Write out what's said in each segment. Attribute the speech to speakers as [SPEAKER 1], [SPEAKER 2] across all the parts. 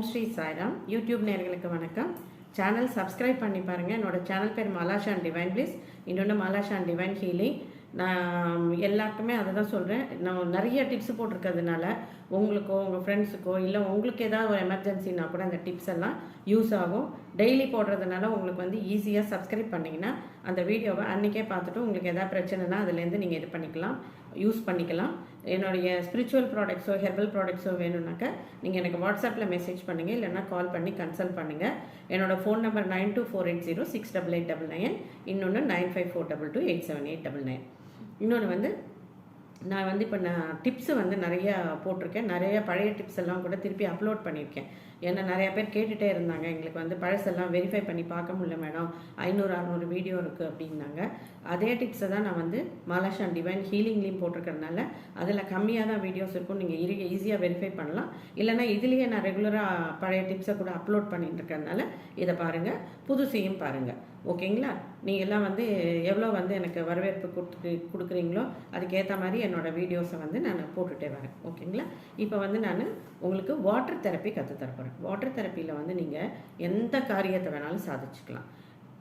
[SPEAKER 1] ஓம் Sri Sairam. YouTube நேர்களுக்கு வணக்கம். Channel subscribe பண்ணி பாருங்கள் என்னோட சேனல் பேர் மலாஷான் டிவைன் பிளிஸ் இன்னொன்று மலாஷான் டிவைன் ஹீலிங் நான் எல்லாருக்குமே அதை தான் சொல்கிறேன் நான் நிறைய டிப்ஸ் போட்டிருக்கிறதுனால உங்களுக்கோ உங்கள் ஃப்ரெண்ட்ஸுக்கோ இல்லை உங்களுக்கு ஏதாவது ஒரு எமர்ஜென்சினா கூட அந்த டிப்ஸ் எல்லாம் யூஸ் ஆகும். டெய்லி போடுறதுனால உங்களுக்கு வந்து ஈஸியாக சப்ஸ்கிரைப் பண்ணிங்கன்னா அந்த வீடியோவை அன்றைக்கே பார்த்துட்டு உங்களுக்கு எதாவது பிரச்சனைனா அதுலேருந்து நீங்கள் இது பண்ணிக்கலாம் யூஸ் பண்ணிக்கலாம். என்னுடைய ஸ்பிரிச்சுவல் ப்ராடக்ட்ஸோ ஹெர்பல் ப்ராடக்ட்ஸோ வேணும்னாக்கா நீங்கள் எனக்கு வாட்ஸ்அப்பில் மெசேஜ் பண்ணுங்கள் இல்லைன்னா கால் பண்ணி கன்சல்ட் பண்ணுங்கள் என்னோட phone number nine two four eight zero six double eight double nine இன்னொன்று nine five four double two eight seven eight double nine இன்னொன்று வந்து நான் வந்து இப்போ நான் டிப்ஸு வந்து நிறைய போட்டிருக்கேன். நிறைய பழைய டிப்ஸ் எல்லாம் கூட திருப்பி அப்லோட் பண்ணியிருக்கேன். ஏன்னா நிறைய பேர் கேட்டுகிட்டே இருந்தாங்க. எங்களுக்கு வந்து பழசெல்லாம் வெரிஃபை பண்ணி பார்க்க முடியல மேடம் ஐநூறு அறநூறு வீடியோ இருக்குது அப்படின்னாங்க. அதே டிப்ஸை தான் நான் வந்து மாலாஷான் டிவைன் ஹீலிங்லேயும் போட்டிருக்கிறதுனால அதில் கம்மியாக தான் வீடியோஸ் இருக்கும். நீங்கள் இரு ஈஸியாக வெரிஃபை பண்ணலாம். இல்லைனா இதுலேயே நான் ரெகுலராக பழைய டிப்ஸை கூட அப்லோட் பண்ணிட்டு இருக்கிறதுனால இதை பாருங்கள் புதுசையும் பாருங்கள் ஓகேங்களா? நீங்கள் எல்லாம் வந்து எவ்வளோ வந்து எனக்கு வரவேற்பு கொடுத்து கொடுக்குறீங்களோ அதுக்கேற்ற மாதிரி என்னோடய வீடியோஸை வந்து நான் போட்டுகிட்டே வரேன். ஓகேங்களா? இப்போ வந்து நான் உங்களுக்கு வாட்டர் தெரப்பி கற்றுத்தரப்போகிறேன் வாட்டர் தெரப்பியில் வந்து நீங்கள் எந்த காரியத்தை வேணாலும் சாதிச்சுக்கலாம்.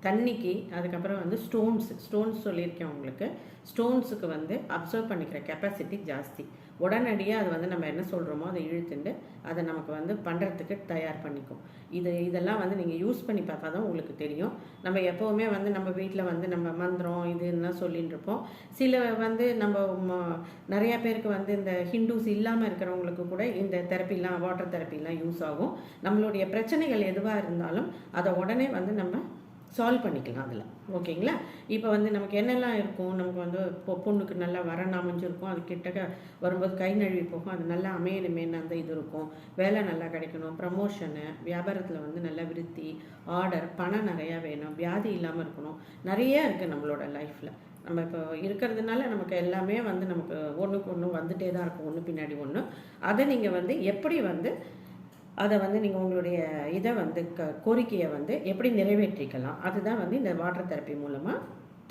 [SPEAKER 1] தண்ணிக்கு அதுக்கப்புறம் வந்து ஸ்டோன்ஸ் ஸ்டோன்ஸ் சொல்லியிருக்கேன் உங்களுக்கு. ஸ்டோன்ஸுக்கு வந்து அப்சர்வ் பண்ணிக்கிற கெப்பாசிட்டி ஜாஸ்தி. உடனடியாக அது வந்து நம்ம என்ன சொல்கிறோமோ அதை இழுத்துண்டு அதை நமக்கு வந்து பண்ணுறதுக்கு தயார் பண்ணிக்கும். இது இதெல்லாம் வந்து நீங்கள் யூஸ் பண்ணி பார்த்தா தான் உங்களுக்கு தெரியும். நம்ம எப்போவுமே வந்து நம்ம வீட்டில் வந்து நம்ம மந்திரம் இதுன்னா சொல்லிட்டு இருப்போம். சில வந்து நம்ம ம- பேருக்கு வந்து இந்த ஹிந்துஸ் இல்லாமல் இருக்கிறவங்களுக்கு கூட இந்த தெரப்பிலாம் வாட்டர் தெரப்பிலாம் யூஸ் ஆகும். நம்மளுடைய பிரச்சனைகள் எதுவாக இருந்தாலும் அதை உடனே வந்து நம்ம சால்வ் பண்ணிக்கலாம் அதில். ஓகேங்களா? இப்போ வந்து நமக்கு என்னெல்லாம் இருக்கும்? நமக்கு வந்து பொ பொண்ணுக்கு நல்லா வரன் அமைஞ்சிருக்கும். அது கிட்டக்க வரும்போது கை நழுவி போகும். அது நல்லா அமையணுமேன்னு அந்த இது இருக்கும். வேலை நல்லா கிடைக்கணும். ப்ரமோஷனு வியாபாரத்தில் வந்து நல்ல விருத்தி ஆர்டர் பணம் நிறையா வேணும். வியாதி இல்லாமல் இருக்கணும். நிறைய இருக்குது நம்மளோட லைஃப்பில் நம்ம இப்போ இருக்கிறதுனால நமக்கு எல்லாமே வந்து நமக்கு ஒன்றுக்கு ஒன்று வந்துட்டே தான் இருக்கும். ஒன்று பின்னாடி ஒன்று அதை நீங்கள் வந்து எப்படி வந்து அதை வந்து நீங்கள் உங்களுடைய இதை வந்து க கோரிக்கையை வந்து எப்படி நிறைவேற்றிக்கலாம்? அதுதான் வந்து இந்த வாட்டர் தெரப்பி மூலமாக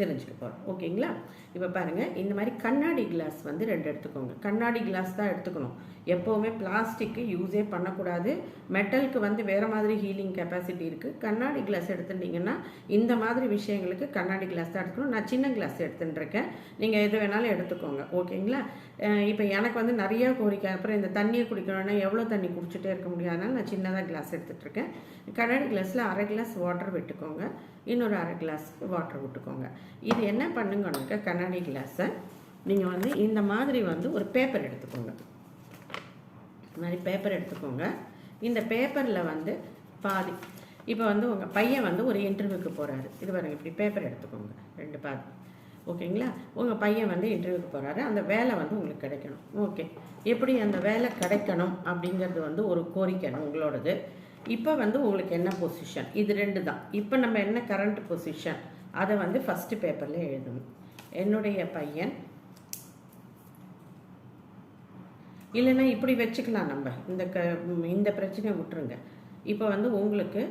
[SPEAKER 1] தெரிஞ்சுக்க போகிறோம் ஓகேங்களா? இப்போ பாருங்கள் இந்த மாதிரி கண்ணாடி கிளாஸ் வந்து ரெண்டு எடுத்துக்கோங்க. கண்ணாடி கிளாஸ் தான் எடுத்துக்கணும். எப்போவுமே பிளாஸ்டிக்கு யூஸே பண்ணக்கூடாது. மெட்டலுக்கு வந்து வேறு மாதிரி ஹீலிங் கெப்பாசிட்டி இருக்குது கண்ணாடி கிளாஸ் எடுத்துட்டிங்கன்னா இந்த மாதிரி விஷயங்களுக்கு கண்ணாடி கிளாஸ் தான் எடுத்துக்கணும். நான் சின்ன கிளாஸ் எடுத்துட்டுருக்கேன். நீங்கள் எது வேணாலும் எடுத்துக்கோங்க. ஓகேங்களா? இப்போ எனக்கு வந்து நிறையா கோரிக்கை. அப்புறம் இந்த தண்ணியை குடிக்கணும்னா எவ்வளோ தண்ணி குடிச்சிட்டே இருக்க முடியாதுனால நான் சின்னதாக கிளாஸ் எடுத்துகிட்டு இருக்கேன் கண்ணாடி கிளாஸில் அரை கிளாஸ் வாட்டர் விட்டுக்கோங்க. இன்னொரு அரை கிளாஸ் வாட்டர் விட்டுக்கோங்க. இது என்ன பண்ணுங்கன்னாக்கா கண்ணாடி கிளாஸை நீங்கள் வந்து இந்த மாதிரி வந்து ஒரு பேப்பர் எடுத்துக்கோங்க. இந்த மாதிரி பேப்பர் எடுத்துக்கோங்க. இந்த பேப்பரில் வந்து பாதி இப்போ வந்து உங்கள் பையன் வந்து ஒரு இன்டர்வியூக்கு போகிறாரு இது பாருங்க இப்படி பேப்பர் எடுத்துக்கோங்க. ரெண்டு பாதி. ஓகேங்களா உங்கள் பையன் வந்து இன்டர்வியூக்கு போகிறாரு அந்த வேலை வந்து உங்களுக்கு கிடைக்கணும். ஓகே எப்படி அந்த வேலை கிடைக்கணும் அப்படிங்கிறது வந்து ஒரு கோரிக்கை உங்களோடது. இப்போ வந்து உங்களுக்கு என்ன பொசிஷன் இது ரெண்டு தான். இப்போ நம்ம என்ன கரண்ட் பொசிஷன் அதை வந்து ஃபஸ்ட்டு பேப்பரில் எழுதணும். என்னுடைய பையன் இல்லைன்னா இப்படி வச்சுக்கலாம் நம்ம. இந்த க இந்த பிரச்சனையை விட்டுருங்க. இப்போ வந்து உங்களுக்கு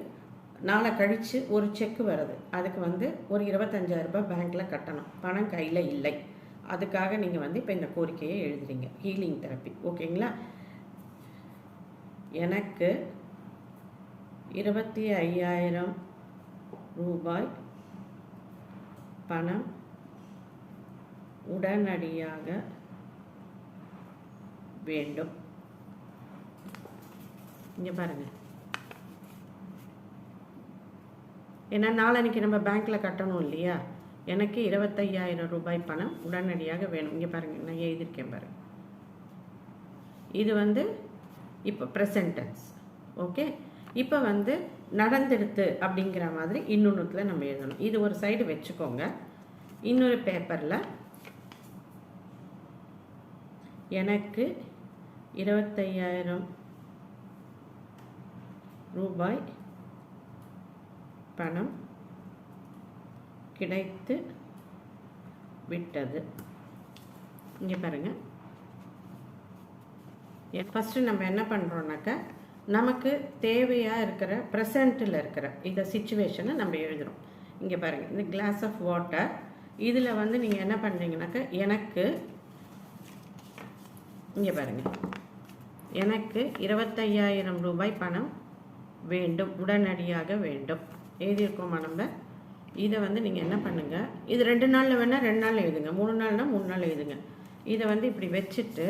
[SPEAKER 1] நாளை கழித்து ஒரு செக் வருது. அதுக்கு வந்து ஒரு இருபத்தஞ்சாயிரரூபா ரூபாய் பேங்க்கில் கட்டணும். பணம் கையில் இல்லை. அதுக்காக நீங்கள் வந்து இப்போ இந்த கோரிக்கையை எழுதுறீங்க. ஹீலிங் தெரப்பி ஓகேங்களா எனக்கு இருபத்தி ஐயாயிரம் ரூபாய் பணம் உடனடியாக வேண்டும். இங்கே பாருங்கள் ஏன்னா நாளன்னைக்கு நம்ம பேங்க்கில் கட்டணும் இல்லையா? எனக்கு இருபத்தையாயிரம் ரூபாய் பணம் உடனடியாக வேணும். இங்கே பாருங்க நான் எழுதியிருக்கேன் பாருங்க இது வந்து இப்போ ப்ரெசன்டென்ஸ் ஓகே இப்போ வந்து நடந்துடுத்து அப்படிங்கிற மாதிரி இன்னொன்றுத்தில் நம்ம எழுதணும். இது ஒரு சைடு வச்சுக்கோங்க. இன்னொரு பேப்பரில் எனக்கு இருபத்தையாயிரம் ரூபாய் பணம் கிடைத்து விட்டது. இங்கே பாருங்கள் ஃபஸ்ட்டு நம்ம என்ன பண்ணுறோன்னாக்கா நமக்கு தேவையாக இருக்கிற ப்ரெசண்ட்டில் இருக்கிற இந்த சுச்சுவேஷனை நம்ம எழுதுகிறோம் இங்கே பாருங்கள் இந்த கிளாஸ் ஆஃப் வாட்டர் இதில் வந்து நீங்கள் என்ன பண்ணுறீங்கனாக்கா எனக்கு இங்கே பாருங்கள் எனக்கு இருபத்தையாயிரம் ரூபாய் பணம் வேண்டும் உடனடியாக வேண்டும். எழுதியிருக்கோமா நம்ம? இதை வந்து நீங்கள் என்ன பண்ணுங்கள் இது ரெண்டு நாளில் வேணால் ரெண்டு நாள் எழுதுங்க மூணு நாள்னால் மூணு நாள் எழுதுங்க. இதை வந்து இப்படி வச்சுட்டு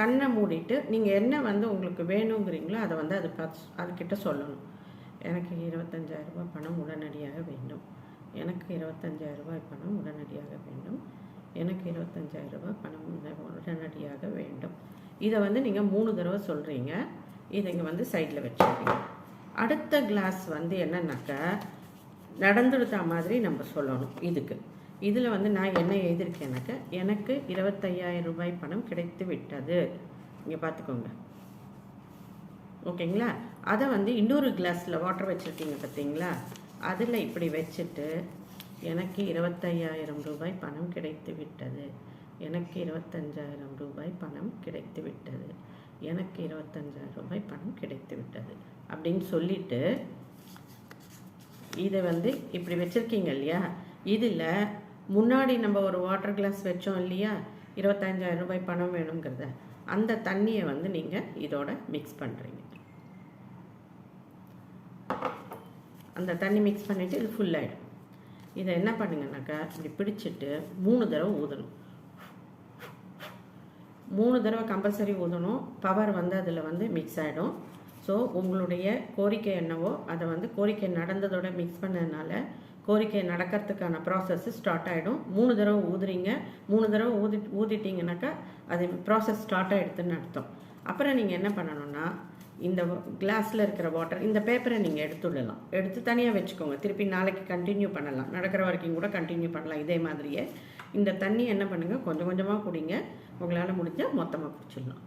[SPEAKER 1] கண்ணை மூடிட்டு நீங்கள் என்ன வந்து உங்களுக்கு வேணுங்கிறீங்களோ அதை வந்து அது பார்த்து அதுக்கிட்ட சொல்லணும். எனக்கு இருபத்தஞ்சாயிரரூபா பணம் உடனடியாக வேண்டும். எனக்கு இருபத்தஞ்சாயிரம் பணம் உடனடியாக வேண்டும். எனக்கு இருபத்தஞ்சாயிரரூபா பணம் உடனடியாக வேண்டும். இதை வந்து நீங்கள் மூணு தடவை சொல்கிறீங்க இதை இங்கே வந்து சைடில் வச்சுருக்கீங்க. அடுத்த கிளாஸ் வந்து என்னன்னாக்கா நடந்துடுத்த மாதிரி நம்ம சொல்லணும். இதுக்கு. இதில் வந்து நான் என்ன எழுதியிருக்கேனாக்க எனக்கு இருபத்தையாயிரம் ரூபாய் பணம் கிடைத்து விட்டது. இங்கே பார்த்துக்கோங்க. ஓகேங்களா? அதை வந்து இன்னொரு கிளாஸில் வாட்டர் வச்சுருக்கீங்க பார்த்தீங்களா? அதில் இப்படி வச்சுட்டு எனக்கு இருபத்தையாயிரம் ரூபாய் பணம் கிடைத்து விட்டது. எனக்கு இருபத்தஞ்சாயிரம் ரூபாய் பணம் கிடைத்து விட்டது. எனக்கு இருபத்தஞ்சாயிரம் ரூபாய் பணம் கிடைத்து விட்டது. அப்படின்னு சொல்லிட்டு இதை வந்து இப்படி வச்சுருக்கீங்க இல்லையா? இதில் முன்னாடி நம்ம ஒரு வாட்டர் கிளாஸ் வச்சோம் இல்லையா? இருபத்தஞ்சாயிரம் ரூபாய் பணம் வேணுங்கிறத. அந்த தண்ணியை வந்து நீங்கள் இதோட மிக்ஸ் பண்ணுறீங்க அந்த தண்ணி மிக்ஸ் பண்ணிவிட்டு இது ஃபுல்லாகிடும் இதை என்ன பண்ணுங்கனாக்கா இப்படி பிடிச்சிட்டு மூணு தடவை ஊதணும். மூணு தடவை கம்பல்சரி ஊதணும். பவர் வந்து அதில் வந்து மிக்ஸ் ஆகிடும் ஸோ உங்களுடைய கோரிக்கை என்னவோ அதை வந்து கோரிக்கை நடந்ததோட மிக்ஸ் பண்ணதுனால கோரிக்கை நடக்கிறதுக்கான ப்ராசஸ் ஸ்டார்ட் ஆகிடும் மூணு தடவை ஊதுறீங்க. மூணு தடவை ஊதி ஊதிட்டீங்கனாக்கா அது ப்ராசஸ் ஸ்டார்ட் ஆகிடுதுன்னு அர்த்தம். அப்புறம் நீங்கள் என்ன பண்ணணும்னா இந்த கிளாஸில் இருக்கிற வாட்டர் இந்த பேப்பரை நீங்கள் எடுத்துடலாம் எடுத்து தனியாக வச்சுக்கோங்க. திருப்பி நாளைக்கு கண்டினியூ பண்ணலாம். நடக்கிற வரைக்கும் கூட கண்டினியூ பண்ணலாம். இதே மாதிரியே. இந்த தண்ணி என்ன பண்ணுங்கள் கொஞ்சம் கொஞ்சமாக குடிங்க. உங்களால் முடிஞ்சால் மொத்தமாக குடிச்சிடலாம்.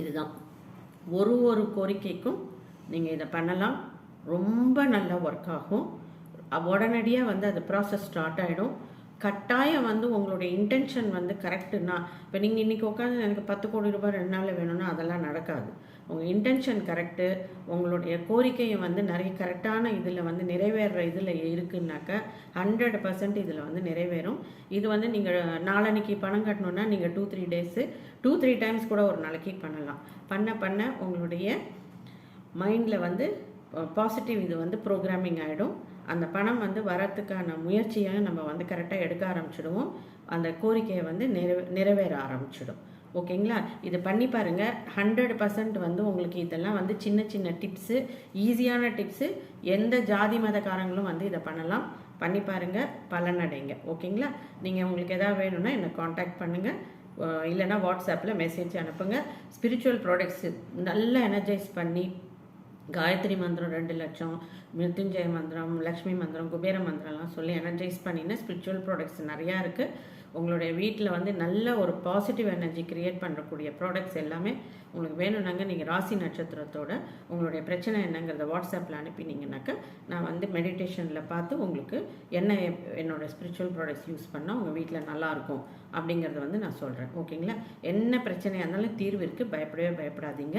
[SPEAKER 1] இதுதான். ஒரு ஒரு கோரிக்கைக்கும் நீங்கள் இதை பண்ணலாம். ரொம்ப நல்லா ஒர்க் ஆகும். உடனடியாக வந்து அது ப்ராசஸ் ஸ்டார்ட் ஆகிடும் கட்டாயம் வந்து உங்களுடைய இன்டென்ஷன் வந்து கரெக்டுனா இப்போ நீங்கள் இன்றைக்கி உட்காந்து எனக்கு பத்து கோடி ரூபாய் ரெண்டு நாளில் வேணும்னா அதெல்லாம் நடக்காது. உங்கள் இன்டென்ஷன் கரெக்டு உங்களுடைய கோரிக்கையை வந்து நிறைய கரெக்டான இதில் வந்து நிறைவேறுற இதில் இருக்குன்னாக்கா ஹண்ட்ரட் பர்சன்ட் இதில் வந்து நிறைவேறும். இது வந்து நீங்கள் நாளன்னைக்கு பணம் கட்டணுன்னா நீங்கள் two three days two three times கூட ஒரு நாளைக்கு பண்ணலாம். பண்ண பண்ண உங்களுடைய மைண்டில் வந்து பாசிட்டிவ் இது வந்து ப்ரோக்ராமிங் ஆகிடும் அந்த பணம் வந்து வரத்துக்கான முயற்சியை நம்ம வந்து கரெக்டாக எடுக்க ஆரம்பிச்சிடுவோம். அந்த கோரிக்கையை வந்து நிறைவே நிறைவேற ஆரம்பிச்சிடும். ஓகேங்களா? இது பண்ணி பாருங்கள் ஹண்ட்ரட் பர்சன்ட் வந்து உங்களுக்கு இதெல்லாம் வந்து சின்ன சின்ன டிப்ஸு ஈஸியான டிப்ஸு எந்த ஜாதி மதக்காரங்களும் வந்து இதை பண்ணலாம். பண்ணி பாருங்கள் பலனடைங்க. ஓகேங்களா? நீங்கள் உங்களுக்கு எதாவது வேணும்னா என்னை காண்டாக்ட் பண்ணுங்கள் இல்லைன்னா வாட்ஸ்அப்பில் மெசேஜ் அனுப்புங்க. ஸ்பிரிச்சுவல் ப்ராடக்ட்ஸு நல்லா எனர்ஜைஸ் பண்ணி காயத்ரி மந்திரம் ரெண்டு லட்சம் மிருத்யுஞ்சய மந்திரம் லக்ஷ்மி மந்திரம் குபேர மந்திரம்லாம் சொல்லி எனர்ஜைஸ் பண்ணின ஸ்பிரிச்சுவல் ப்ராடக்ட்ஸ் நிறையா இருக்குது உங்களுடைய வீட்டில் வந்து நல்ல ஒரு பாசிட்டிவ் எனர்ஜி க்ரியேட் பண்ணக்கூடிய ப்ராடக்ட்ஸ் எல்லாமே உங்களுக்கு வேணும்னாங்க. நீங்கள் ராசி நட்சத்திரத்தோட உங்களுடைய பிரச்சனை என்னங்கிறத வாட்ஸ்அப்பில் அனுப்பினீங்கனாக்கா நான் வந்து மெடிடேஷனில் பார்த்து உங்களுக்கு என்ன என்னோடய ஸ்பிரிச்சுவல் ப்ராடக்ட்ஸ் யூஸ் பண்ணால் உங்கள் வீட்டில் நல்லாயிருக்கும் அப்படிங்கிறத வந்து நான் சொல்கிறேன் ஓகேங்களா என்ன பிரச்சனையாக இருந்தாலும் தீர்வு இருக்குது பயப்படவே பயப்படாதீங்க.